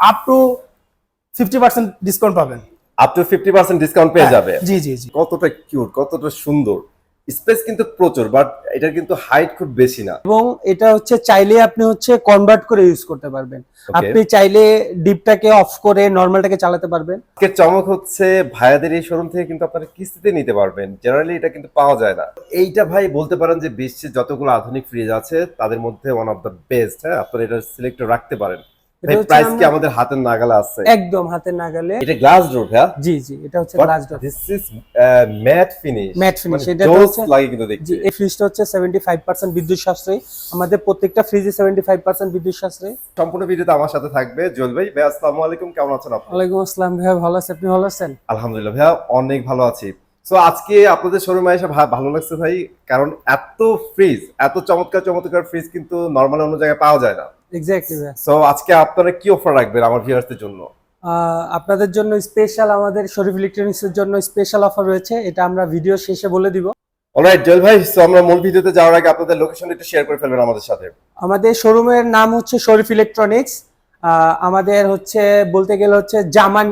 Up to fifty percent discount পাবেন। Up to fifty percent discount পেয়ে যাবে। জি জি জি। কতটা কিউট কতটা সুন্দর। স্পেস কিন্তু প্রচুর বাট এটার কিন্তু হাইট খুব বেশি না। এবং এটা হচ্ছে চাইলে আপনি হচ্ছে কনভার্ট করে ইউজ করতে পারবেন। আপনি চাইলে ডিপটাকে অফ করে নর্মালটাকে চালাতে পারবেন। আজকের চমক হচ্ছে ভাইয়াদের এই শোরুম থেকে কিন্তু আপনারা কিস্তিতে নিতে পারবেন। জেনারেলি এটা কিন্তু পাওয়া যায় না। এইটা ভাই বলতে পারেন যে বিশ্বের যতগুলো আধুনিক ফ্রিজ আছে তাদের মধ্যে ওয়ান অফ দ্য বেস্ট হ্যাঁ? আপনারা এটা সিলেক্ট রাখতে পারেন। প্রাইস কি আমাদের হাতের নাগালে আছে? একদম হাতে নাগালে। এটা গ্লাস ডোর হ্যাঁ জি জি এটা হচ্ছে glass door this is matte finish Matte finish, এটা তো লাগে কিন্তু দেখতে। এই ফ্রিজটা হচ্ছে সেভেন্টি ফাইভ পার্সেন্ট বিদ্যুৎ সাশ্রয়ী। আমাদের প্রত্যেকটা ফ্রিজে সেভেন্টি ফাইভ পার্সেন্ট বিদ্যুৎ সাশ্রয়ী। সম্পূর্ণ ভিডিওতে আমার সাথে থাকবে জুয়েল ভাই। ভাই আসসালামু আলাইকুম কেমন আছেন আপনি? ওয়ালাইকুম আসসালাম ভাইয়া ভালো আপনি ভালো আছেন? আলহামদুলিল্লাহ ভাইয়া অনেক ভালো আছি। সো আজকে আপনাদের শোরুমে এসে ভালো লাগছে ভাই কারণ এত ফ্রিজ এত চমৎকার চমৎকার ফ্রিজ কিন্তু নর্মাল অন্য জায়গায় পাওয়া যায় না। এক্স্যাক্টলি সো আজকে আপনারা কি অফার রাখবেন আমার ভিউয়ার্সদের জন্য? আপনাদের জন্য স্পেশাল আমাদের শরীফ ইলেকট্রনিক্স এর জন্য স্পেশাল অফার রয়েছে। এটা আমরা ভিডিও শেষে বলে দিব। অলরাইট জুয়েল ভাই সো আমরা মূল ভিডিওতে যাওয়ার আগে আপনাদের লোকেশন একটু শেয়ার করে ফেলবেন আমাদের সাথে। আমাদের শোরুমের নাম হচ্ছে শরীফ ইলেকট্রনিক্স আমাদের হচ্ছে বলতে গেলে হচ্ছে জামান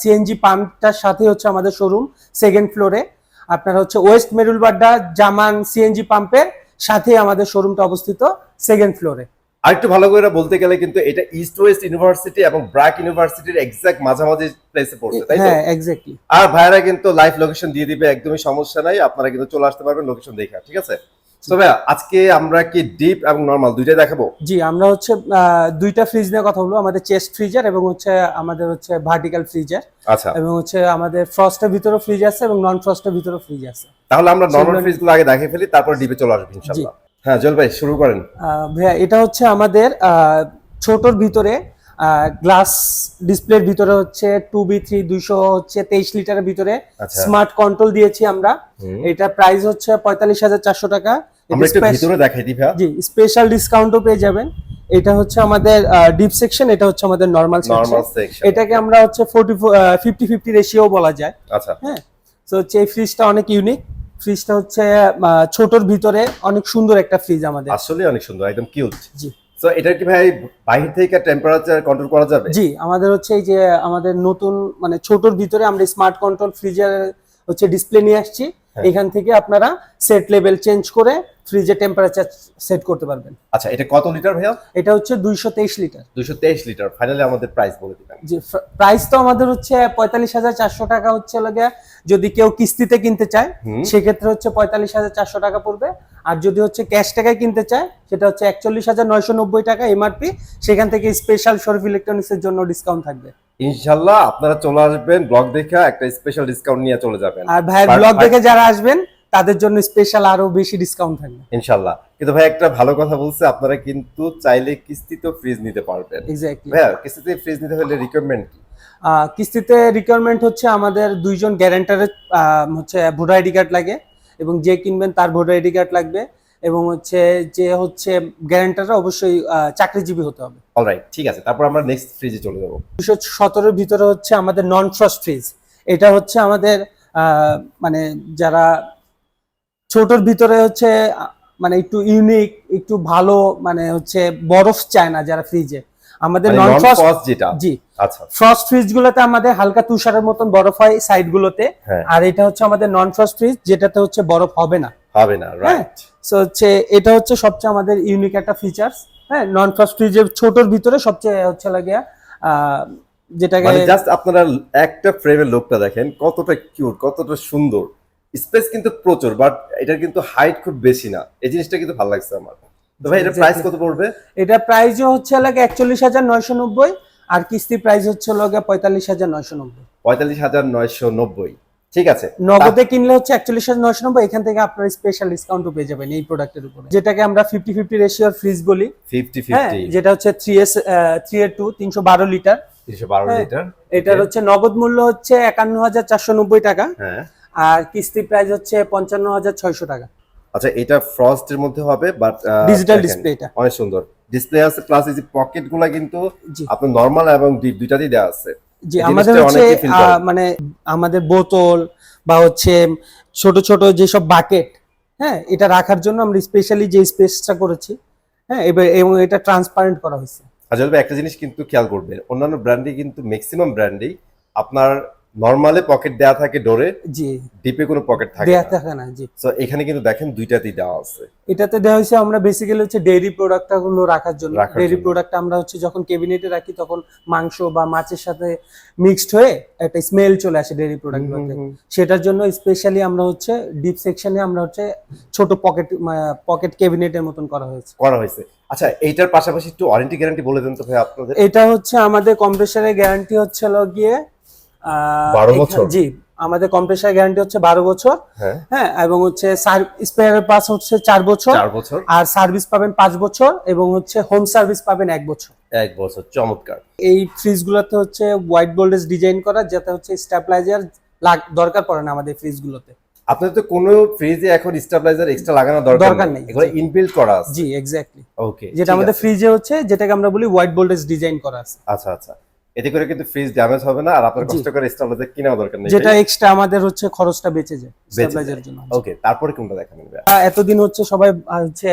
সিএনজি পাম্পটার সাথে হচ্ছে আমাদের শোরুম সেকেন্ড ফ্লোরে আপনার হচ্ছে ওয়েস্ট মেরুলবাড্ডা জামান সিএনজি পাম্পের সাথে আমাদের শোরুমটা অবস্থিত সেকেন্ড ফ্লোরে আরেকটু ভালো করে বলতে গেলে কিন্তু এটা ইস্ট ওয়েস্ট ইউনিভার্সিটি এবং ব্র্যাক ইউনিভার্সিটির এক্সাক্ট মাঝামাঝি প্লেসে পড়ছে তাই তো? হ্যাঁ এক্স্যাক্টলি আর ভাইরা কিন্তু লাইভ লোকেশন দিয়ে দিবে একদমই সমস্যা নাই আপনারা কিন্তু চলে আসতে পারবেন লোকেশন দেখা ঠিক আছে? তো ভাইয়া আজকে আমরা কি ডিপ এবং নরমাল দুইটাই দেখাবো? জি আমরা হচ্ছে দুইটা ফ্রিজ নিয়ে কথা বলব আমাদের চেস্ট ফ্রিজার এবং হচ্ছে আমাদের হচ্ছে ভার্টিক্যাল ফ্রিজার আচ্ছা। এবং হচ্ছে আমাদের ফ্রস্টের ভিতরে ফ্রিজ আছে এবং নন ফ্রস্টের ভিতরে ফ্রিজ আছে। তাহলে আমরা নরমাল সেগুলো- ফ্রিজগুলো আগে দেখে ফেলি তারপর ডিপে চলে আসব ইনশাআল্লাহ হ্যাঁ জল ভাই শুরু করেন। ভাইয়া এটা হচ্ছে আমাদের ছোটর ভিতরে গ্লাস ডিসপ্লের ভিতরে হচ্ছে টু বি থ্রি দুইশো হচ্ছে তেইশ লিটারের ভিতরে আচ্ছা। স্মার্ট কন্ট্রোল দিয়েছি আমরা। এটা প্রাইস হচ্ছে পঁয়তাল্লিশ হাজার চারশো টাকা। ভিতরে দেখাই জি স্পেশাল ডিসকাউন্টও পেয়ে যাবেন। এটা হচ্ছে আমাদের ডিপ সেকশন এটা হচ্ছে আমাদের নর্মাল সেকশন এটাকে আমরা হচ্ছে ফোর্টি ফিফটি ফিফটি রেশিও বলা যায়। আচ্ছা। হ্যাঁ তো হচ্ছে এই ফ্রিজটা অনেক ইউনিক ফ্রিজটা হচ্ছে ছোটর ভিতরে অনেক সুন্দর একটা ফ্রিজ আমাদের। আসলে অনেক সুন্দর একদম কিউট জি। তো এটা কি ভাই বাইরে থেকে টেম্পারেচার কন্ট্রোল করা যাবে? জি আমাদের হচ্ছে এই যে আমাদের নতুন মানে ছোটর ভিতরে আমরা স্মার্ট কন্ট্রোল ফ্রিজের হচ্ছে ডিসপ্লে নিয়ে আসছি। হ্যাঁ। এখান থেকে আপনারা সেট লেভেল চেঞ্জ করে ফ্রিজের টেম্পারেচার সেট করতে পারবেন। আচ্ছা এটা কত লিটার ভাইয়া? এটা হচ্ছে দুইশো তেইশ লিটার দুইশো তেইশ লিটার ফাইনালি আমাদের প্রাইস বলে দিবেন। যে প্রাইস তো আমাদের হচ্ছে পঁয়তাল্লিশ হাজার চারশো টাকা হচ্ছে লাগে যদি কেউ কিস্তিতে কিনতে চায়। সেক্ষেত্রে হচ্ছে পঁয়তাল্লিশ হাজার চারশো টাকা পড়বে। আর যদি হচ্ছে ক্যাশ টাকায় কিনতে চায় সেটা হচ্ছে একচল্লিশ হাজার নয়শো নব্বই টাকা এমআরপি সেখান থেকে স্পেশাল শরীফ ইলেকট্রনিক্স এর জন্য ডিসকাউন্ট থাকবে। ইনশাল্লাহ আপনারা চলে আসবেন ব্লগ দেখে একটা স্পেশাল ডিসকাউন্ট নিয়ে চলে যাবেন। আর ভাইয়ের ভাই- ব্লগ দেখে যারা আসবেন তাদের জন্য স্পেশাল আরও বেশি ডিসকাউন্ট থাকবে। ইনশাল্লাহ। কিন্তু ভাই একটা ভালো কথা বলছে আপনারা কিন্তু চাইলে কিস্তিতেও ফ্রিজ নিতে পারবেন। এক্স্যাক্টলি ভাইয়া কিস্তিতে ফ্রিজ নিতে হলে রিকোয়ারমেন্ট কি? কিস্তিতে রিকোয়ারমেন্ট হচ্ছে আমাদের দুইজন গ্যারান্টারের হচ্ছে ভোটার আইডি কার্ড লাগে এবং যে কিনবেন তার ভোটার আইডি কার্ড লাগবে এবং হচ্ছে যে হচ্ছে গ্যারান্টাররা অবশ্যই চাকরিজীবী হতে হবে। অলরাইট ঠিক আছে। তারপর আমরা নেক্সট ফ্রিজে চলে যাব। দুশো সতেরোর ভিতরে হচ্ছে আমাদের নন ফ্রস্ট ফ্রিজ এটা হচ্ছে আমাদের মানে যারা ছোটর ভিতরে হচ্ছে মানে একটু ইউনিক একটু ভালো মানে হচ্ছে বরফ চায় না যারা ফ্রিজে আমাদের নন নন ফ্রস্ট যেটা। জি। আচ্ছা। ফ্রস্ট ফ্রিজ গুলোতে আমাদের হালকা তুষারের মতন বরফ হয় সাইড গুলোতে। হ্যাঁ। আর এটা হচ্ছে আমাদের নন ফ্রস্ট ফ্রিজ যেটাতে হচ্ছে বরফ হবে না। হবে না হ্যাঁ। রাইট সো হচ্ছে এটা হচ্ছে সবচেয়ে আমাদের ইউনিক একটা ফিচার্স হ্যাঁ নন ফ্রস্ট ফ্রিজের ছোটর ভিতরে সবচেয়ে হচ্ছে লাগে আহ, যেটাকে মানে জাস্ট আপনারা একটা ফ্রেমের লোকটা দেখেন কতটা কিউট কতটা সুন্দর। স্পেস কিন্তু প্রচুর বাট এটার কিন্তু হাইট খুব বেশি না। এই জিনিসটা কিন্তু ভালো লাগছে আমার। তো ভাই এটা প্রাইস কত পড়বে? এটা প্রাইসও হচ্ছে লাগে একচল্লিশ হাজার নয়শো নব্বই আর কিস্তি প্রাইস হচ্ছে লাগে পঁয়তাল্লিশ হাজার নয়শো নব্বই। পঁয়তাল্লিশ হাজার নয়শো নব্বই। ঠিক আছে। নগদে কিনলে হচ্ছে একচল্লিশ হাজার নয়শো নব্বই এখান থেকে আপনার স্পেশাল ডিসকাউন্টও পেয়ে যাবেন এই প্রোডাক্টের উপরে। যেটাকে আমরা ফিফটি ফিফটি রেশিওর ফ্রিজ বলি। ফিফটি হ্যাঁ ফিফটি যেটা হচ্ছে থ্রি এস থ্রি এর টু তিনশো বারো লিটার তিনশো বারো হ্যাঁ। লিটার এটার হচ্ছে নগদ মূল্য হচ্ছে একান্ন হাজার চারশো নব্বই টাকা। হ্যাঁ। আর কিস্তি প্রাইস হচ্ছে পঞ্চান্ন হাজার ছয়শো টাকা। আচ্ছা এটা ফ্রস্টের মধ্যে হবে বাট ডিজিটাল ডিসপ্লে এটা অনেক সুন্দর। ডিসপ্লে আছে প্লাস এই যে পকেটগুলা কিন্তু জি। আপনার নর্মাল এবং ডিপ দুইটাতেই দেওয়া আছে। জি আমাদের হচ্ছে মানে আমাদের বোতল বা হচ্ছে ছোট ছোট যেসব বাকেট হ্যাঁ এটা রাখার জন্য আমরা স্পেশালি যে স্পেসটা করেছি হ্যাঁ এবার এবং এটা ট্রান্সপারেন্ট করা হয়েছে। কাজল ভাই একটা জিনিস কিন্তু খেয়াল করবেন অন্যান্য ব্র্যান্ডে কিন্তু ম্যাক্সিমাম ব্র্যান্ডেই আপনার নর্মালে পকেট দেওয়া থাকে ডোরে জি। ডিপে কোনো পকেট থাকে দেয়া থাকে না জি। সো এখানে কিন্তু দেখেন দুইটাতেই দেওয়া আছে। এটাতে দেওয়া হয়েছে আমরা বেসিক্যালি হচ্ছে ডেইরি প্রোডাক্টগুলো রাখার জন্য। ডেইরি প্রোডাক্ট আমরা হচ্ছে যখন কেবিনেটে রাখি তখন মাংস বা মাছের সাথে মিক্সড হয়ে একটা স্মেল চলে আসে ডেইরি প্রোডাক্ট গুলোতে সেটার জন্য স্পেশালি আমরা হচ্ছে ডিপ সেকশনে আমরা হচ্ছে ছোট পকেট পকেট ক্যাবিনেটের মতন করা হয়েছে। করা হয়েছে। আচ্ছা এইটার পাশাপাশি একটু ওয়ারেন্টি গ্যারান্টি বলে দেন তো ভাই আপনাদের। এটা হচ্ছে আমাদের কম্প্রেসারের গ্যারান্টি হচ্ছে গিয়ে আহ, 12 এখা- বছর? জি আমাদের কম্প্রেসার গ্যারান্টি হচ্ছে বারো বছর। হ্যাঁ। হ্যাঁ এবং হচ্ছে স্পেয়ার পাস হচ্ছে চার বছর। বছর। আর সার্ভিস পাবেন পাঁচ বছর এবং হচ্ছে হোম সার্ভিস পাবেন এক বছর। এক বছর চমৎকার। এই ফ্রিজগুলোতে হচ্ছে হোয়াইট গোল্ডেজ ডিজাইন করা যাতে হচ্ছে স্টেবিলাইজার দরকার পড়ে না আমাদের ফ্রিজ গুলোতে। আপনাদের তো কোনো ফ্রিজে এখন স্টেবিলাইজার এক্সট্রা লাগানো দরকার দরকার নেই। এগুলো ইনবিল্ট করা আছে। জি এক্স্যাক্টলি ওকে যেটা আমাদের ফ্রিজে হচ্ছে যেটাকে আমরা বলি হোয়াইট গোল্ডেজ ডিজাইন করা আছে। আচ্ছা আচ্ছা। এতে করে কিন্তু ফ্রিজ ড্যামেজ হবে না আর আপনার কষ্ট করে স্টেবিলাইজার কেনাও দরকার নেই। যেটা এক্সট্রা আমাদের হচ্ছে খরচটা বেঁচে যায় স্টেবিলাইজারের জন্য। ওকে তারপরে কোনটা দেখাবেন ভাইয়া? আহ, এতদিন হচ্ছে সবাই হচ্ছে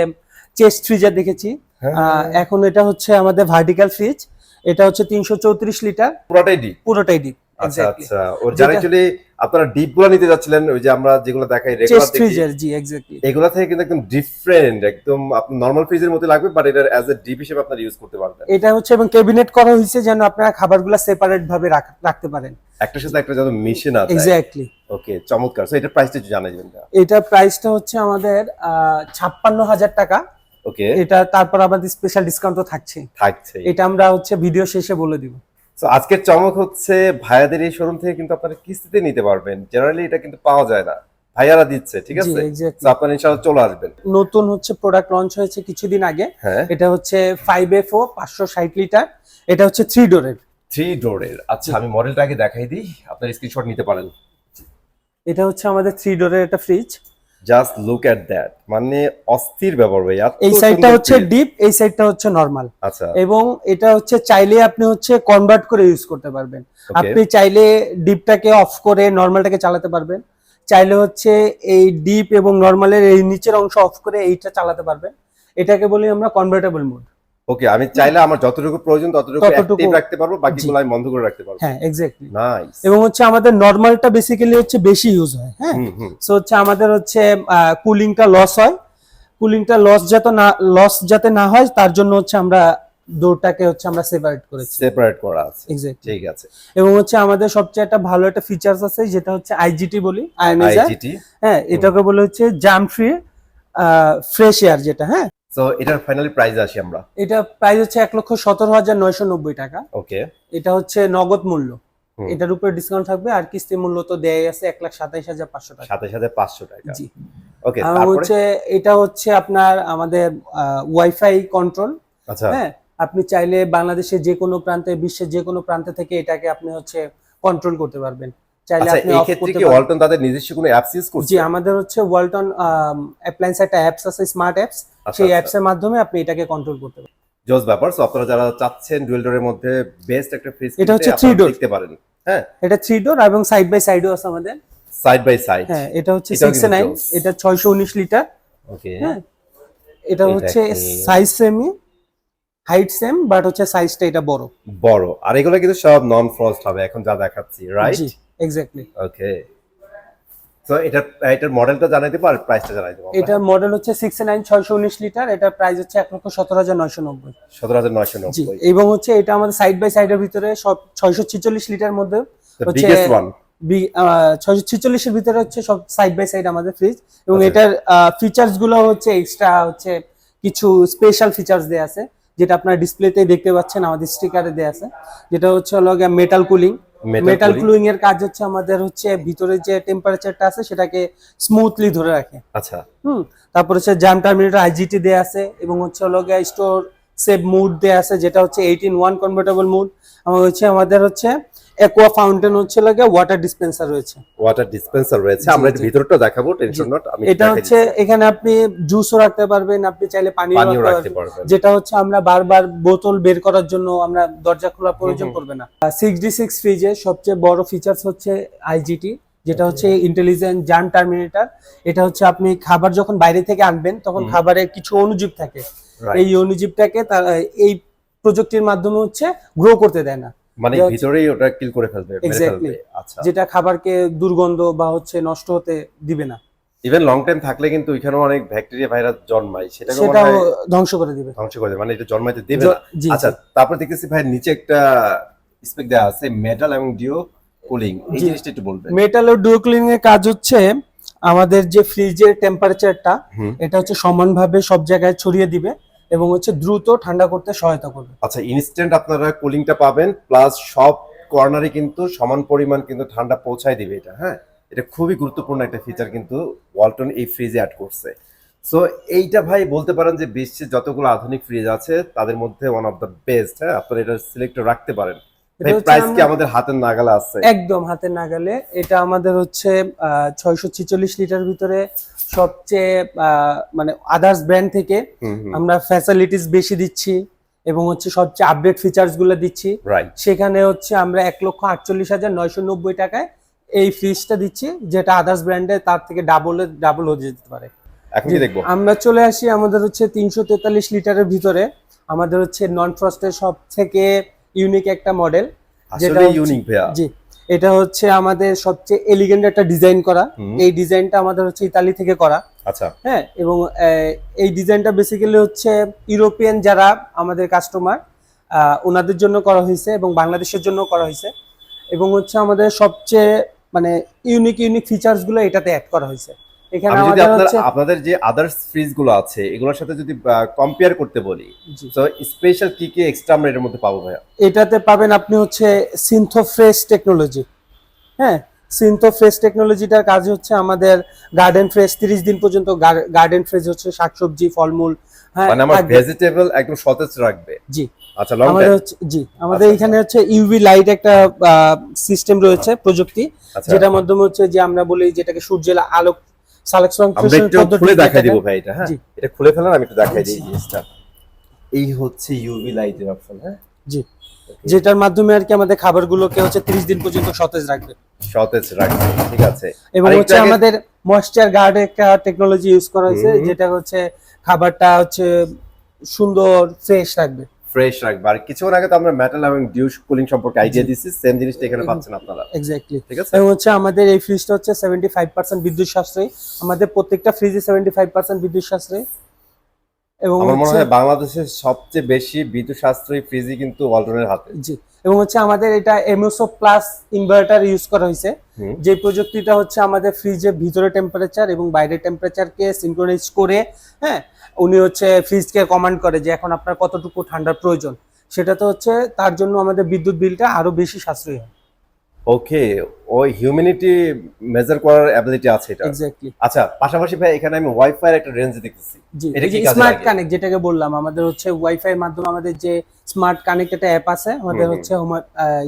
চেস্ট ফ্রিজার দেখেছি। হ্যাঁ। এখন এটা হচ্ছে আমাদের ভার্টিক্যাল ফ্রিজ এটা হচ্ছে তিনশো চৌত্রিশ লিটার পুরোটাই ডি পুরোটাই ডিপ আচ্ছা আচ্ছা। ওর যারা অ্যাকচুয়ালি আপনারা ডিপগুলো নিতে যাচ্ছিলেন ওই যে আমরা যেগুলো দেখাই রেগুলার ফ্রিজার জি এক্স্যাক্টলি এগুলা থেকে কিন্তু একদম ডিফারেন্ট একদম আপনি নরমাল ফ্রিজের মতো লাগবে বাট এটা অ্যাজ এ ডিপ হিসেবে আপনারা ইউজ করতে পারবেন। এটা হচ্ছে এবং ক্যাবিনেট করা হয়েছে যেন আপনারা খাবারগুলো সেপারেট ভাবে রাখতে পারেন। একটার সাথে একটা মিশে না এক্স্যাক্টলি ওকে চমৎকার। সো এটার প্রাইসটা একটু জানাই দিবেন এটা। প্রাইসটা হচ্ছে আমাদের ছাপ্পান্ন হাজার টাকা। ওকে এটা তারপর আমাদের স্পেশাল থাকছে। থাকছে। এটা আমরা হচ্ছে ভিডিও শেষে বলে দিব। তো আজকের চমক হচ্ছে ভাইয়াদের এই শোরুম থেকে কিন্তু আপনারা কিস্তিতে নিতে পারবেন। জেনারেলি এটা কিন্তু পাওয়া যায় না। ভাইয়ারা দিচ্ছে ঠিক আছে? তো আপনারা ইনশাআল্লাহ চলে আসবেন। নতুন হচ্ছে প্রোডাক্ট লঞ্চ হয়েছে কিছুদিন আগে। হ্যাঁ। এটা হচ্ছে ফাইভ এফ ও পাঁচশো ষাট লিটার এটা হচ্ছে থ্রি ডোরের থ্রি ডোরের আচ্ছা আমি মডেলটা আগে দেখাই দিই। আপনার স্ক্রিনশট নিতে পারেন। এটা হচ্ছে আমাদের থ্রি ডোরের একটা fridge just look at that মানে অস্থির ব্যাপার ভাই এই সাইডটা হচ্ছে ডিপ এই সাইডটা হচ্ছে নরমাল আচ্ছা। এবং এটা হচ্ছে চাইলে আপনি হচ্ছে কনভার্ট করে ইউজ করতে পারবেন। আপনি চাইলে ডিপটাকে অফ করে নরমালটাকে চালাতে পারবেন। চাইলে হচ্ছে এই ডিপ এবং নর্মালের এই নিচের অংশ অফ করে এইটা চালাতে পারবেন। এটাকে বলি আমরা কনভার্টেবল মোড ওকে আমি চাইলে আমার যতটুকু প্রয়োজন ততটুকু অ্যাক্টিভ রাখতে পারব বাকিগুলো আমি বন্ধ করে রাখতে পারব। হ্যাঁ এক্স্যাক্টলি নাইস এবং হচ্ছে আমাদের নর্মালটা বেসিক্যালি হচ্ছে বেশি ইউজ হয় হ্যাঁ? সো হচ্ছে আমাদের হচ্ছে কুলিংটা লস হয়। কুলিংটা লস যাতে না লস যাতে না হয় তার জন্য হচ্ছে আমরা ডোরটাকে হচ্ছে আমরা সেপারেট করেছি। সেপারেট করা আছে। এক্স্যাক্টলি ঠিক আছে। এবং হচ্ছে আমাদের সবচেয়ে একটা ভালো একটা ফিচার্স আছে যেটা হচ্ছে আইজিটি বলি আয়নাইজার হ্যাঁ এটাকে বলে হচ্ছে জাম ফ্রি ফ্রেশ এয়ার যেটা হ্যাঁ? সো এটার ফাইনালি প্রাইস আসি আমরা। এটা প্রাইস হচ্ছে এক লক্ষ সতেরো হাজার নয়শো নব্বই টাকা। ওকে এটা হচ্ছে নগদ মূল্য। এটার উপরে ডিসকাউন্ট থাকবে আর কিস্তি মূল্য তো দেয় আছে এক লাখ সাতাইশ হাজার পাঁচশো টাকা। সাথে সাথে পাঁচশো টাকা। জি। ওকে হচ্ছে এটা হচ্ছে আপনার আমাদের ওয়াইফাই কন্ট্রোল আচ্ছা। হ্যাঁ আপনি চাইলে বাংলাদেশের যে কোনো প্রান্তে বিশ্বের যে কোনো প্রান্ত থেকে এটাকে আপনি হচ্ছে কন্ট্রোল করতে পারবেন। চাইলে আচ্ছা আপনি অফ করতে কি পারবেন ওয়ালটন তাদের নিজস্ব কোনো অ্যাপস ইউজ করছে? জি আমাদের হচ্ছে ওয়ালটন অ্যাপ্লায়েন্স একটা অ্যাপস আছে স্মার্ট অ্যাপস আচ্ছা, সেই আচ্ছা। অ্যাপস এর মাধ্যমে আপনি এটাকে কন্ট্রোল করতে পারবেন জোস ব্যাপার সো আপনারা যারা চাচ্ছেন ডুয়েল ডোরের মধ্যে বেস্ট একটা ফ্রিজ এটা হচ্ছে three door। দেখতে পারেন। হ্যাঁ। এটা থ্রি ডোর এবং সাইড বাই সাইডও আছে আমাদের। সাইড বাই সাইড হ্যাঁ এটা হচ্ছে এটাও সিক্স কিন্তু নাইন জোস। এটা ছয়শো উনিশ লিটার ওকে হ্যাঁ এটা হচ্ছে সাইজ সেমই হাইট সেম বাট হচ্ছে সাইজটা এটা বড়। বড়। আর এগুলো কিন্তু সব নন ফ্রস্ট হবে এখন যা দেখাচ্ছি রাইট এক্স্যাক্টলি ওকে তো এটা এটার মডেলটা জানাই দেবো আর প্রাইসটা জানাই দেবো এটার মডেল হচ্ছে সিক্স নাইন ছয়শো উনিশ লিটার এটার প্রাইস হচ্ছে এক লক্ষ সতেরো হাজার নয়শো নব্বই। সতেরো হাজার নয়শো নব্বই। এবং হচ্ছে এটা আমাদের সাইড বাই সাইডের ভিতরে সব ছয়শো ছিচল্লিশ লিটার মধ্যে হচ্ছে ছয়শো ছিচল্লিশের ভিতরে হচ্ছে সব সাইড বাই সাইড আমাদের ফ্রিজ এবং আচ্ছা। এটার ফিচার্সগুলো হচ্ছে এক্সট্রা হচ্ছে কিছু স্পেশাল ফিচার্স দেয়া আছে যেটা আপনার ডিসপ্লেতে দেখতে পাচ্ছেন আমাদের স্টিকারে দেয়া আছে যেটা হচ্ছে হলো মেটাল কুলিং মেটাল ক্লুইং কুলিং এর কাজ হচ্ছে আমাদের হচ্ছে ভিতরে যে টেম্পারেচারটা আছে সেটাকে স্মুথলি ধরে রাখে। আচ্ছা। হুম তারপর হচ্ছে জ্যাম টার্মিনেটর আইজিটি দেয়া আছে এবং হচ্ছে হলো স্টোর সেভ মুড দেয়া আছে যেটা হচ্ছে এইটিন ওয়ান কনভার্টেবল মুড আমাদের হচ্ছে আমাদের হচ্ছে অ্যাকোয়া ফাউন্টেন হচ্ছে লাগে ওয়াটার ডিসপেন্সার রয়েছে। ওয়াটার ডিসপেন্সার রয়েছে। আমরা এর ভিতরটা দেখাবো টেনশন নট আমি এটা হচ্ছে এখানে আপনি জুসও রাখতে পারবেন আপনি চাইলে পানিও পানিও রাখতে পারবেন। যেটা হচ্ছে আমরা বারবার বোতল বের করার জন্য আমরা দরজা খোলা প্রয়োজন। করবে না। সিক্স ডি সিক্স ফ্রিজে সবচেয়ে বড় ফিচার্স হচ্ছে আইজিটি যেটা হচ্ছে ইন্টেলিজেন্ট জার্ম টার্মিনেটর এটা হচ্ছে আপনি খাবার যখন বাইরে থেকে আনবেন তখন। খাবারে কিছু অনুজীব থাকে। এই অনুজীবটাকে এই প্রযুক্তির মাধ্যমে হচ্ছে গ্রো করতে দেয় না। মানে ভিতরেই ওটা কিল করে ফেলবে আচ্ছা। যেটা খাবারকে দুর্গন্ধ বা হচ্ছে নষ্ট হতে দিবে না। ইভেন লং টাইম থাকলে কিন্তু অনেক ব্যাকটেরিয়া ভাইরাস জন্মায় সেটাও ধ্বংস করে দিবে। ধ্বংস করে দেবে মানে এটা জন্মাইতে দেবে না। আচ্ছা তারপর দেখতেছি ভাই নিচে একটা স্পেক দেওয়া আছে মেটাল এবং ডিও কুলিং এই জিনিসটা একটু বলবেন। মেটাল ও ডুয়োক্লিং এর কাজ হচ্ছে আমাদের যে ফ্রিজের টেম্পারেচারটা এটা হচ্ছে সমানভাবে সব জায়গায় ছড়িয়ে দিবে। এবং হচ্ছে দ্রুত ঠান্ডা করতে সহায়তা করবে। আচ্ছা ইনস্ট্যান্ট আপনারা কুলিংটা পাবেন প্লাস সব কর্নারে কিন্তু সমান পরিমাণ কিন্তু ঠান্ডা পৌঁছায় দিবে এটা হ্যাঁ? এটা খুবই গুরুত্বপূর্ণ একটা ফিচার কিন্তু ওয়ালটন এই ফ্রিজে অ্যাড করছে। সো এইটা ভাই বলতে পারেন যে বিশ্বের যতগুলো আধুনিক ফ্রিজ আছে তাদের মধ্যে ওয়ান অফ দ্য বেস্ট হ্যাঁ? আপনারা এটা সিলেক্ট রাখতে পারেন। প্রাইস কি আমাদের হাতের নাগালে আছে? একদম হাতের নাগালে। এটা আমাদের হচ্ছে ছয়শো ছিচল্লিশ লিটার ভিতরে সবচেয়ে মানে আদার্স ব্র্যান্ড থেকে আমরা ফ্যাসিলিটিস বেশি দিচ্ছি এবং হচ্ছে সবচেয়ে আপডেট ফিচার্সগুলো দিচ্ছি। সেখানে হচ্ছে আমরা এক লক্ষ আটচল্লিশ হাজার নয়শো নব্বই টাকায় এই ফ্রিজটা দিচ্ছি যেটা আদার্স ব্র্যান্ডে তার থেকে ডাবল ডাবল হয়ে যেতে পারে। আমরা চলে আসি আমাদের হচ্ছে তিনশো তেতাল্লিশ লিটারের ভিতরে। আমাদের হচ্ছে নন ফ্রস্টের সব থেকে ইউনিক একটা মডেল যেটা ইউনিক জি। এটা হচ্ছে আমাদের সবচেয়ে এলিগেন্ট একটা ডিজাইন করা। এই ডিজাইনটা আমাদের হচ্ছে ইতালি থেকে করা। আচ্ছা। হ্যাঁ এবং এই ডিজাইনটা বেসিক্যালি হচ্ছে ইউরোপিয়ান যারা আমাদের কাস্টমার ওনাদের জন্য করা হয়েছে এবং বাংলাদেশের জন্য করা হয়েছে। এবং হচ্ছে আমাদের সবচেয়ে মানে ইউনিক ইউনিক ফিচার্সগুলো এটাতে অ্যাড করা হয়েছে। এখানে যদি আপনাদের যে আদার্স ফ্রিজগুলো আছে এগুলোর সাথে যদি কম্পেয়ার করতে বলি তো স্পেশাল কি কি এক্সট্রা আমরা এর মধ্যে পাবো ভাইয়া? এটাতে পাবেন আপনি হচ্ছে সিনথো ফ্রেশ টেকনোলজি হ্যাঁ সিনথো ফ্রেশ টেকনোলজিটার কাজ হচ্ছে আমাদের গার্ডেন ফ্রেশ তিরিশ দিন পর্যন্ত গার্ডেন ফ্রেশ হচ্ছে শাকসবজি ফলমূল হ্যাঁ মানে আমার ভেজিটেবল একদম সতেজ রাখবে। জি। আচ্ছা আমাদের হচ্ছে জি আমাদের আচ্ছা, এখানে হচ্ছে ইউভি লাইট একটা সিস্টেম রয়েছে প্রযুক্তি আচ্ছা। যেটার মাধ্যমে হচ্ছে যে আমরা বলি যেটাকে সূর্যের আলোক আমরা খুলে দেখাই দিব ভাই এটা হ্যাঁ? এটা খুলে ফেলেন আমি একটু দেখাই দিই জিনিসটা। এই হচ্ছে ইউভি লাইটের অপশন হ্যাঁ? জি। যেটার মাধ্যমে আর কি আমাদের খাবারগুলোকে হচ্ছে 30 দিন পর্যন্ত সতেজ রাখবে। সতেজ রাখবে ঠিক আছে। এবং হচ্ছে আমাদের ময়েশ্চার গার্ড একটা টেকনোলজি ইউজ করা হয়েছে যেটা হচ্ছে খাবারটা হচ্ছে সুন্দর ফ্রেশ রাখবে। ফ্রেশ রাখবে। আর কিছুক্ষণ আগে তো আমরা মেটাল এবং ডিউস কুলিং সম্পর্কে আইডিয়া দিছি সেম জিনিসটা এখানে পাচ্ছেন আপনারা। এক্স্যাক্টলি ঠিক আছে? এবং হচ্ছে আমাদের এই ফ্রিজটা হচ্ছে সেভেন্টি ফাইভ পার্সেন্ট বিদ্যুৎ সাশ্রয়ী। আমাদের প্রত্যেকটা ফ্রিজে সেভেন্টি ফাইভ পার্সেন্ট বিদ্যুৎ সাশ্রয়ী। এবং আমার মনে হয় বাংলাদেশের সবচেয়ে বেশি বিদ্যুৎ সাশ্রয়ী ফ্রিজই কিন্তু ওয়ালটনের হাতে। জি। এবং হচ্ছে আমাদের এটা এমএসও প্লাস ইনভার্টার ইউজ করা হয়েছে। যে প্রযুক্তিটা হচ্ছে আমাদের ফ্রিজের ভিতরে টেম্পারেচার এবং বাইরের টেম্পারেচারকে সিনক্রোনাইজ করে হ্যাঁ উনি হচ্ছে ফ্রিজকে কমান্ড করে যে এখন আপনার কতটুকু ঠান্ডার প্রয়োজন। সেটা তো হচ্ছে তার জন্য আমাদের বিদ্যুৎ বিলটা আরও বেশি সাশ্রয়ী হয়। ওকে ওই হিউম্যানিটি মেজার করার অ্যাবিলিটি আছে এটা এক্স্যাক্টলি আচ্ছা পাশাপাশি ভাই এখানে আমি ওয়াইফাই এর একটা রেঞ্জ দেখতেছি। এটা কি স্মার্ট কানেক্ট যেটাকে বললাম আমাদের হচ্ছে ওয়াইফাই এর মাধ্যমে আমাদের যে স্মার্ট কানেক্ট একটা অ্যাপ আছে আমাদের। হচ্ছে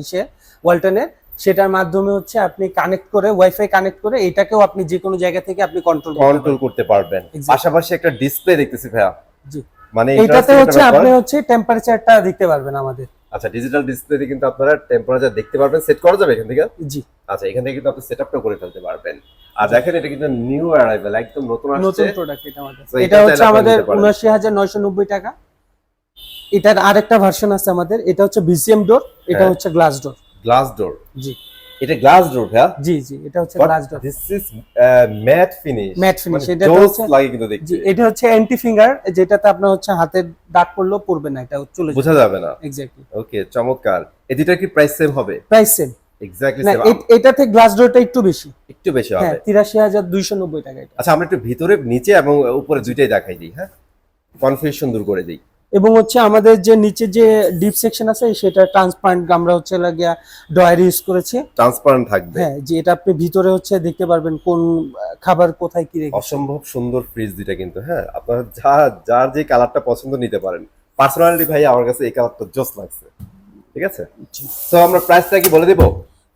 ইসে ওয়ালটনের সেটার মাধ্যমে হচ্ছে আপনি কানেক্ট করে ওয়াইফাই কানেক্ট করে এটাকেও আপনি যে কোনো জায়গা থেকে আপনি কন্ট্রোল কন্ট্রোল করতে পারবেন। পাশাপাশি একটা ডিসপ্লে দেখতেছি ভাইয়া। জি। মানে এটাতে হচ্ছে আপনি হচ্ছে টেম্পারেচারটা দেখতে পারবেন আমাদের। আচ্ছা ডিজিটাল ডিসপ্লেতে কিন্তু আপনারা টেম্পারেচার দেখতে পারবেন সেট করা যাবে এখান থেকে? জি। আচ্ছা এখান থেকে কিন্তু আপনি সেটআপটা করে ফেলতে পারবেন। আর দেখেন এটা কিন্তু নিউ অ্যারাইভাল একদম নতুন আসছে। নতুন প্রোডাক্ট এটা আমাদের এটা হচ্ছে আমাদের নিতে পারেন। উনআশি হাজার নয়শো নব্বই টাকা। এটার আরেকটা ভার্সন আছে আমাদের এটা হচ্ছে বিসিএম ডোর এটা হ্যাঁ। হচ্ছে গ্লাস ডোর গ্লাস ডোর জি। এটা গ্লাস ডোর ভাইয়া জি জি এটা হচ্ছে glass door this is matte finish Matte finish, এটা জোস লাগে কিন্তু দেখতে। জি এটা হচ্ছে অ্যান্টি ফিঙ্গার যেটাতে আপনার হচ্ছে হাতের দাগ পড়লেও পড়বে না এটা চলে যাবে। বোঝা যাবে না। এক্স্যাক্টলি ওকে চমৎকার। এই দুটার কি প্রাইস সেম হবে? প্রাইস সেম এক্স্যাক্টলি না সেম এটাতে গ্লাস ডোরটা একটু বেশি। একটু বেশি হ্যাঁ হবে। তিরাশি হাজার দুইশো নব্বই টাকা এটা। আচ্ছা আমরা একটু ভিতরে নিচে এবং উপরে দুইটাই দেখাই দিই হ্যাঁ? কনফিউশন দূর করে দিই। এবং হচ্ছে আমাদের যে নিচে যে ডিপ সেকশন আছে সেটা ট্রান্সপারেন্ট আমরা হচ্ছে লাগিয়া ডয়ার ইউজ করেছি। ট্রান্সপারেন্ট থাকবে। হ্যাঁ যে এটা আপনি ভিতরে হচ্ছে দেখতে পারবেন কোন খাবার কোথায় কি রেখে অসম্ভব সুন্দর ফ্রিজ দুইটা কিন্তু হ্যাঁ আপনারা যা যার যে কালারটা পছন্দ নিতে পারেন। পার্সোনালি ভাই আমার কাছে এই কালারটা জোস লাগছে। ঠিক আছে? তো আমরা প্রাইসটা কি বলে দিব?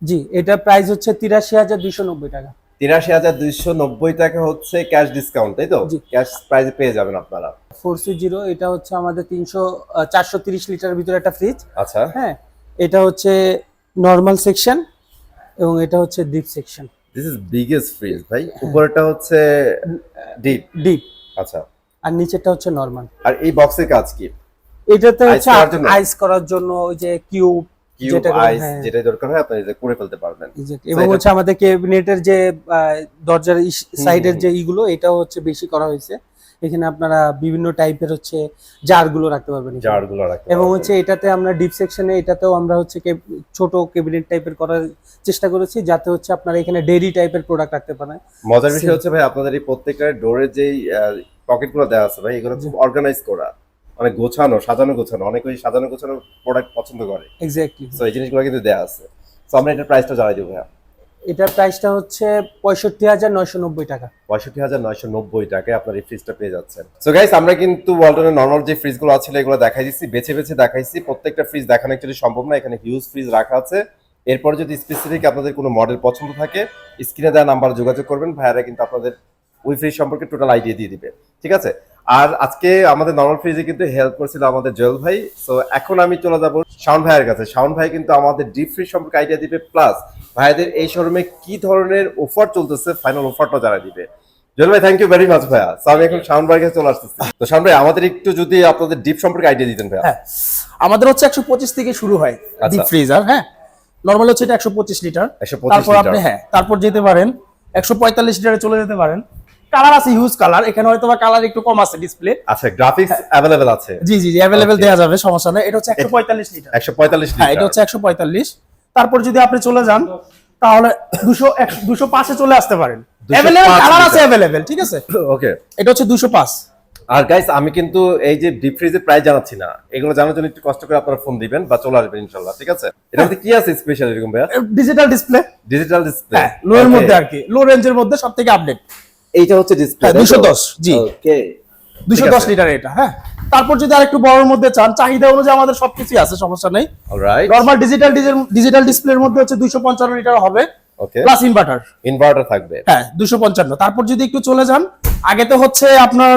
জি এটা প্রাইস হচ্ছে তিরাশি হাজার দুইশো নব্বই টাকা। তিরাশি হাজার দুইশো নব্বই টাকা হচ্ছে ক্যাশ ডিসকাউন্ট তাই তো। ক্যাশ প্রাইসে পেয়ে যাবেন আপনারা। ফোর সি জিরো এটা হচ্ছে আমাদের তিনশো চারশো তিরিশ লিটারের ভিতরে একটা ফ্রিজ আচ্ছা। হ্যাঁ এটা হচ্ছে নর্মাল সেকশন এবং এটা হচ্ছে deep section this is biggest fridge ভাই। হ্যাঁ। উপরেরটা হচ্ছে ডিপ ডিপ আচ্ছা। আর নিচেরটা হচ্ছে নর্মাল আর এই বক্সের কাজ কি? এটাতে হচ্ছে? আইস করার জন্য ওই যে কিউব কিউব যেটা আইস হ্যাঁ। যেটা দরকার হয় আপনি করে ফেলতে পারবেন। এবং হচ্ছে আমাদের ক্যাবিনেটের যে দরজার সাইডের যে ইগুলো এটাও হচ্ছে বেশি করা হয়েছে। এখানে আপনারা বিভিন্ন টাইপের হচ্ছে জারগুলো রাখতে পারবেন এখানে। জারগুলো রাখতে এবং হচ্ছে এটাতে আমরা ডিপ সেকশনে এটাতেও আমরা হচ্ছে ছোট ক্যাবিনেট টাইপের করার চেষ্টা করেছি যাতে হচ্ছে আপনারা এখানে ডেইরি টাইপের প্রোডাক্ট রাখতে পারেন। মজার বিষয় হচ্ছে ভাই আপনাদের এই প্রত্যেকটা ডোরের যেই পকেটগুলো দেওয়া আছে ভাই এগুলো খুব অর্গানাইজ করা। মানে গোছানো সাজানো গোছানো অনেক ওই সাজানো গোছানো প্রোডাক্ট পছন্দ করে। এক্স্যাক্টলি তো এই জিনিসগুলো কিন্তু দেওয়া আছে। তো আমরা এটার প্রাইসটা জানাই দেবো ভাইয়া। এটার প্রাইসটা হচ্ছে পঁয়ষট্টি হাজার নয়শো নব্বই টাকা। পঁয়ষট্টি হাজার নয়শো নব্বই টাকায় আপনার এই ফ্রিজটা পেয়ে যাচ্ছেন। সো গাইস আমরা কিন্তু ওয়ালটনের নর্মাল যে ফ্রিজগুলো আছে এগুলো দেখাই দিচ্ছি। বেছে বেছে দেখাইছি। প্রত্যেকটা ফ্রিজ দেখানো অ্যাকচুয়ালি সম্ভব না। এখানে হিউজ ফ্রিজ রাখা আছে। এরপর যদি স্পেসিফিক আপনাদের কোনো মডেল পছন্দ থাকে স্ক্রিনে দেওয়া নাম্বার যোগাযোগ করবেন। ভাইয়ারা কিন্তু আপনাদের ওই ফ্রিজ সম্পর্কে টোটাল আইডিয়া দিয়ে দিবে। ঠিক আছে? আর আজকে আমাদের নর্মাল ফ্রিজে কিন্তু হেল্প করছিল আমাদের জয়েল ভাই। সো এখন আমি চলে যাব শাওন ভাইয়ের কাছে। শাওন ভাই কিন্তু আমাদের ডিপ ফ্রিজ সম্পর্কে আইডিয়া দিবে প্লাস ভাইয়াদের এই শোরুমে কি ধরনের অফার চলতেছে ফাইনাল অফারটা জানা দিবে। জয়েল ভাই থ্যাংক ইউ ভেরি মাচ ভাইয়া। সো আমি এখন শাওন ভাইয়ের কাছে চলে আসতেছি। তো শাওন ভাই আমাদের একটু যদি আপনাদের ডিপ সম্পর্কে আইডিয়া দিতেন ভাইয়া। হ্যাঁ আমাদের হচ্ছে একশো পঁচিশ থেকে শুরু হয় আচ্ছা। ডিপ ফ্রিজার হ্যাঁ? নর্মাল হচ্ছে এটা একশো পঁচিশ লিটার তারপর আপনি হ্যাঁ তারপর যেতে পারেন একশো পঁয়তাল্লিশ লিটারে চলে যেতে পারেন। কালার আছে হিউজ কালার এখানে হয়তো কালার একটু কম আছে ডিসপ্লে আচ্ছা গ্রাফিক্স আছে। জি জি. দেওয়া যাবে সমস্যা নেই। এটা হচ্ছে একশো পঁয়তাল্লিশ লিটার। হ্যাঁ এটা হচ্ছে একশো পঁয়তাল্লিশ। তারপর যদি আপনি চলে যান তাহলে দুশো দুশো পাঁচে চলে আসতে পারেন। 205 কালার আছে ঠিক আছে? ওকে এটা হচ্ছে দুশো পাঁচ। আর গাইস আমি কিন্তু এই যে ডিপ ফ্রিজের প্রাইস জানাচ্ছি না এগুলো জানার জন্য একটু কষ্ট করে আপনারা ফোন দিবেন বা চলে আসবেন ইনশাল্লাহ ঠিক আছে? এটা মধ্যে কি আছে স্পেশাল এরকম ভাইয়া? ডিজিটাল ডিসপ্লে ডিজিটাল ডিসপ্লে হ্যাঁ লো এর মধ্যে আর কি। লো রেঞ্জের মধ্যে সব থেকে আপডেট এইটা হচ্ছে ডিসপ্লে হ্যাঁ, 210 জি। ওকে দুশো ঠিক দশ আছে। লিটার এটা হ্যাঁ? তারপর যদি আর একটু বড়র মধ্যে চান চাহিদা অনুযায়ী আমাদের সবকিছুই আছে সমস্যা নেই। অলরাইট নর্মাল ডিজিটাল ডিজিটাল ডিসপ্লের মধ্যে হচ্ছে দুশো পঞ্চান্ন লিটার হবে ওকে প্লাস ইনভার্টার ইনভার্টার থাকবে। হ্যাঁ দুশো পঞ্চান্ন। তারপর যদি একটু চলে যান আগে তো হচ্ছে আপনার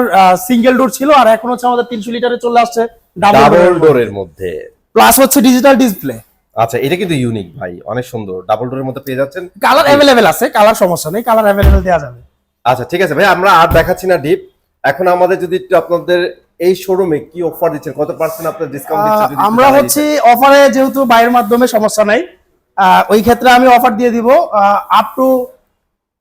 সিঙ্গেল ডোর ছিল আর এখন হচ্ছে আমাদের তিনশো লিটারে চলে আসছে ডাবল ডোরের মধ্যে। প্লাস হচ্ছে ডিজিটাল ডিসপ্লে আচ্ছা এটা কিন্তু ইউনিক ভাই। অনেক সুন্দর। ডাবল ডোরের মধ্যে পেয়ে যাচ্ছেন। কালার অ্যাভেলেবেল আছে কালার সমস্যা নেই কালার অ্যাভেলেবেল দেওয়া যাবে। আচ্ছা ঠিক আছে ভাই আমরা আর দেখাচ্ছি না ডিপ এখন আমাদের যদি একটু আপনাদের এই শোরুমে কি অফার দিচ্ছেন কত পার্সেন্ট আপনার ডিসকাউন্ট দিচ্ছেন আমরা হচ্ছে অফারে যেহেতু বাইরের মাধ্যমে সমস্যা নাই। ওই ক্ষেত্রে আমি অফার দিয়ে দিব up to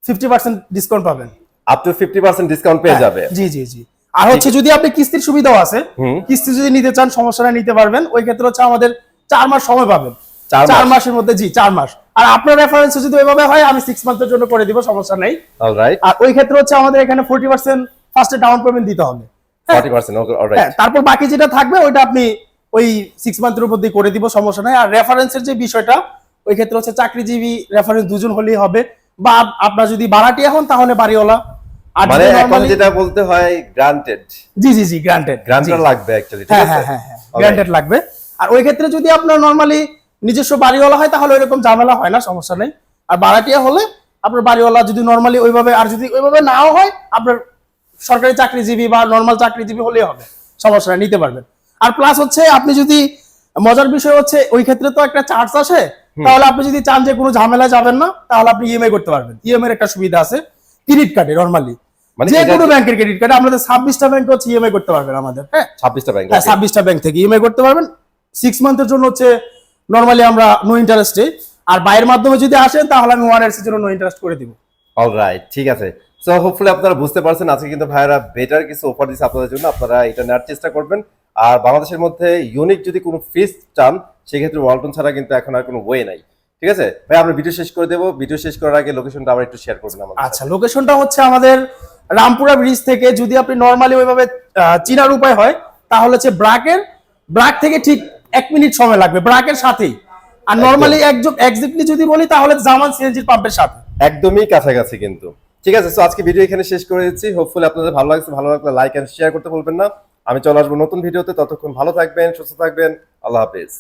fifty percent discount পাবেন। Up to fifty percent discount পেয়ে হ্যাঁ, যাবে। জি জি জি। আর হচ্ছে যদি আপনি কিস্তির সুবিধাও আছে কিস্তি যদি নিতে চান সমস্যা নাই নিতে পারবেন। ওই ক্ষেত্রে হচ্ছে আমাদের চার মাস সময় পাবেন। চার মাসের মধ্যে জি চার মাস। আর আপনার রেফারেন্স যদি ওইভাবে হয় আমি সিক্স মান্থের জন্য করে দিব সমস্যা নাই। অলরাইট আর ওই ক্ষেত্রে হচ্ছে আমাদের এখানে ফোর্টি পার্সেন্ট ফার্স্টে ডাউন পেমেন্ট দিতে হবে। হ্যাঁ। অলরাইট তারপর বাকি যেটা থাকবে ওইটা আপনি ওই সিক্স মান্থের উপর দিয়ে করে দিব সমস্যা নাই। আর রেফারেন্সের যে বিষয়টা ওই ক্ষেত্রে হচ্ছে চাকরিজীবী রেফারেন্স দুজন হলেই হবে। বা আপ- আপনার যদি বাড়াটিয়া হন তাহলে বাড়িওয়ালা। মানে এখন যেটা বলতে হয় গ্রান্টেড জি জি জি গ্রান্টেড গ্রান্টার লাগবে অ্যাকচুয়ালি হ্যাঁ হ্যাঁ হ্যাঁ হ্যাঁ। গ্রান্টেড লাগবে। আর ওই ক্ষেত্রে যদি আপনার নর্মালি নিজস্ব বাড়িওয়ালা হয় তাহলে ওইরকম ঝামেলা হয় না সমস্যা নেই। আর বাড়াটিয়া হলে আপনার বাড়িওয়ালা যদি নর্মালি ওইভাবে আর যদি ওইভাবে নাও হয় আপনার সরকারি চাকরিজীবী বা নর্মাল চাকরিজীবী হলেই হবে সমস্যা নিতে পারবেন। আর প্লাস হচ্ছে আপনি যদি মজার বিষয় হচ্ছে ওই ক্ষেত্রে তো একটা চার্জ আসে তাহলে আপনি যদি চান যে কোনো ঝামেলা যাবেন না তাহলে আপনি ইএমআই করতে পারবেন। ইএমআই এর একটা সুবিধা আছে ক্রেডিট কার্ডে নর্মালি যে কোনো ব্যাংকের ক্রেডিট কার্ডে আমাদের ছাব্বিশটা ব্যাংক হচ্ছে ইএমআই করতে পারবেন আমাদের হ্যাঁ? ছাব্বিশটা ব্যাংক হ্যাঁ ছাব্বিশটা ব্যাংক থেকে ইএমআই করতে পারবেন। সিক্স মান্থের জন্য হচ্ছে নর্মালি আমরা নো ইন্টারেস্টে আর বাইরের মাধ্যমে যদি আসেন তাহলে আমি ওয়ান ইয়ার্সের জন্য নো ইন্টারেস্ট করে দিব। অলরাইট ঠিক আছে। সো হোপফুলি আপনারা বুঝতে পারছেন আজকে কিন্তু ভাইরা বেটার কিছু অফার দিচ্ছে আপনাদের জন্য। আপনারা এটা নেওয়ার চেষ্টা করবেন। আর বাংলাদেশের মধ্যে ইউনিক যদি কোনো ফ্রিজ চান সেক্ষেত্রে ওয়ালটন ছাড়া কিন্তু এখন আর কোনো ওয়ে নাই। ঠিক আছে? ভাই আমরা ভিডিও শেষ করে দেবো। ভিডিও শেষ করার আগে লোকেশনটা আবার একটু শেয়ার করবেন আমাদের আচ্ছা লোকেশনটা হচ্ছে আমাদের রামপুরা ব্রিজ থেকে। যদি আপনি নর্মালি ওইভাবে চিনার উপায় হয় তাহলে হচ্ছে ব্রাকের ব্রাক থেকে ঠিক এক মিনিট সময় লাগবে ব্রাকের সাথেই আর নর্মালি একজন এক্সাক্টলি যদি বলি তাহলে জামান সিএনজির পাম্পের সাথে। একদমই কাছাকাছি কিন্তু। ঠিক আছে তো আজকে ভিডিও এখানে শেষ করে দিচ্ছি। হোপফুলি আপনাদের ভালো লাগছে ভালো লাগলে লাইক এন্ড শেয়ার করতে বলবেন না। আমি চলে আসব নতুন ভিডিওতে। ততক্ষণ ভালো থাকবেন সুস্থ থাকবেন। আল্লাহ হাফেজ।